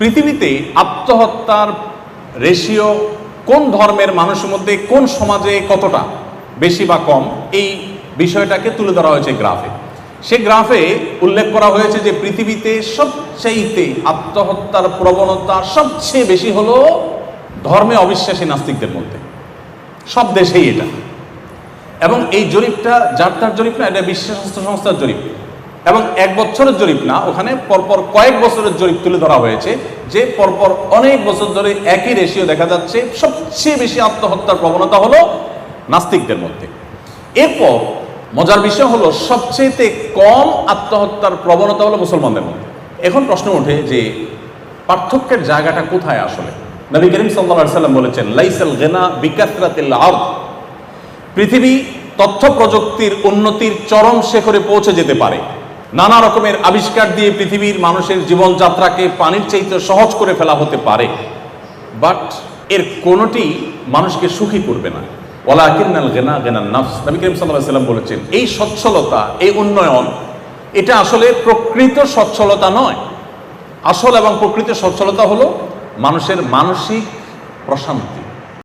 পৃথিবীতে আত্মহত্যার রেশিও কোন ধর্মের মানুষের মধ্যে, কোন সমাজে কতটা? বেশি বা কম? এই বিষয়টাকে তুলে ধরা হয়েছে গ্রাফে। সে গ্রাফে উল্লেখ করা হয়েছে যে পৃথিবীতে সবচাইতে আত্মহত্যার প্রবণতা সবচেয়ে বেশি হলো ধর্মে অবিশ্বাসী নাস্তিকদের মধ্যে। সব দেশেই এটা। এবং এই জরিপটা, যার তার জরিপ না, এটা বিশ্ব স্বাস্থ্য সংস্থার জরিপ। এবং এক বছরের জরিপ না, ওখানে পরপর কয়েক বছরের জরিপ তুলে ধরা হয়েছে, যে পরপর অনেক বছর ধরে একই রেশিও দেখা যাচ্ছে। সবচেয়ে বেশি আত্মহত্যার প্রবণতা হলো নাস্তিকদের মধ্যে। এরপর মজার বিষয় হলো সবচেয়ে কম আত্মহত্যার প্রবণতা হলো মুসলমানদের মধ্যে। এখন প্রশ্ন ওঠে যে, পার্থক্যের জায়গাটা কোথায় আসলে? নবী করিম সাল্লা সাল্লাম বলেছেন, লাইসাল গেনা বিকাত্রাতিল পৃথিবী তথ্য প্রযুক্তির উন্নতির চরম শেখরে পৌঁছে যেতে পারে। নানা রকমের আবিষ্কার দিয়ে পৃথিবীর মানুষের জীবনযাত্রাকে পানির চাইতে সহজ করে ফেলা হতে পারে। বাট এর কোনোটি মানুষকে সুখী করবে না। ওলা কিন্নাল গেনা গেনার নাফস। নবী করিম সাল্লাহ সাল্লাম বলেছেন, এই সচ্ছলতা, এই উন্নয়ন, এটা আসলে প্রকৃত সচ্ছলতা নয়। আসল এবং প্রকৃত সচ্ছলতা হলো মানুষের মানসিক প্রশান্তি।